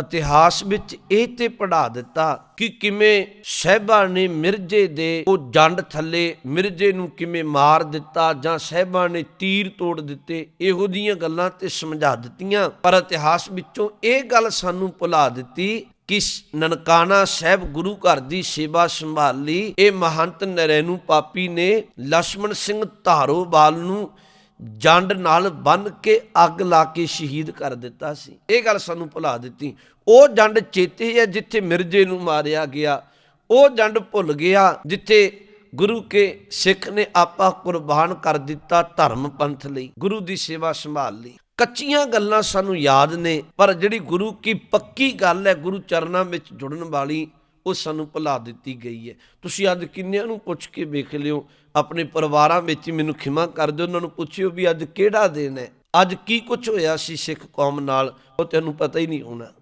ਇਤਿਹਾਸ ਵਿੱਚ ਇਹ ਤੇ ਪੜਾ ਦਿੱਤਾ ਕਿ ਕਿਵੇਂ ਸਹਿਬਾ ਨੇ ਮਿਰਜੇ ਦੇ ਉਹ ਜੰਡ ਥੱਲੇ ਮਿਰਜੇ ਨੂੰ ਕਿਵੇਂ ਮਾਰ ਦਿੱਤਾ ਜਾਂ ਸਹਿਬਾ ਨੇ ਤੀਰ ਤੋੜ ਦਿੱਤੇ, ਇਹੋ ਦੀਆਂ ਗੱਲਾਂ ਤੇ ਸਮਝਾ ਦਿੱਤੀਆਂ। ਪਰ ਇਤਿਹਾਸ ਵਿੱਚੋਂ ਇਹ ਗੱਲ ਸਾਨੂੰ ਭੁਲਾ ਦਿੱਤੀ ਕਿ ਨਨਕਾਣਾ ਸਾਹਿਬ ਗੁਰੂ ਘਰ ਦੀ ਸੇਵਾ ਸੰਭਾਲ ਲਈ ਇਹ ਮਹੰਤ ਨਰੈਨੂ ਪਾਪੀ ਨੇ ਲక్ష్మణ ਸਿੰਘ ਧਾਰੋਵਾਲ ਨੂੰ ਜੰਡ ਨਾਲ ਬੰਨ ਕੇ ਅੱਗ ਲਾ ਕੇ ਸ਼ਹੀਦ ਕਰ ਦਿੱਤਾ ਸੀ। ਇਹ ਗੱਲ ਸਾਨੂੰ ਭੁਲਾ ਦਿੱਤੀ। ਉਹ ਜੰਡ ਚੇਤੇ ਹੈ ਜਿੱਥੇ ਮਿਰਜੇ ਨੂੰ ਮਾਰਿਆ ਗਿਆ। ਉਹ ਜੰਡ ਭੁੱਲ ਗਿਆ ਜਿੱਥੇ ਗੁਰੂ ਕੇ ਸਿੱਖ ਨੇ ਆਪਾ ਕੁਰਬਾਨ ਕਰ ਦਿੱਤਾ ਧਰਮ ਪੰਥ ਲਈ। ਗੁਰੂ ਦੀ ਸੇਵਾ ਸੰਭਾਲ ਲਈ। ਕੱਚੀਆਂ ਗੱਲਾਂ ਸਾਨੂੰ ਯਾਦ ਨੇ, ਪਰ ਜਿਹੜੀ ਗੁਰੂ ਕੀ ਪੱਕੀ ਗੱਲ ਹੈ ਗੁਰੂ ਚਰਨਾਂ ਵਿੱਚ ਜੁੜਨ ਵਾਲੀ ਉਹ ਸਾਨੂੰ ਭੁਲਾ ਦਿੱਤੀ ਗਈ ਹੈ। ਤੁਸੀਂ ਅੱਜ ਕਿੰਨਿਆਂ ਨੂੰ ਪੁੱਛ ਕੇ ਵੇਖ ਲਿਓ, ਆਪਣੇ ਪਰਿਵਾਰਾਂ ਵਿੱਚ ਹੀ ਮੈਨੂੰ ਖਿਮਾ ਕਰ ਦਿਓ, ਉਹਨਾਂ ਨੂੰ ਪੁੱਛਿਓ ਵੀ ਅੱਜ ਕਿਹੜਾ ਦਿਨ ਹੈ? ਅੱਜ ਕੀ ਕੁਝ ਹੋਇਆ ਸੀ ਸਿੱਖ ਕੌਮ ਨਾਲ? ਉਹ ਤੈਨੂੰ ਪਤਾ ਹੀ ਨਹੀਂ ਹੋਣਾ।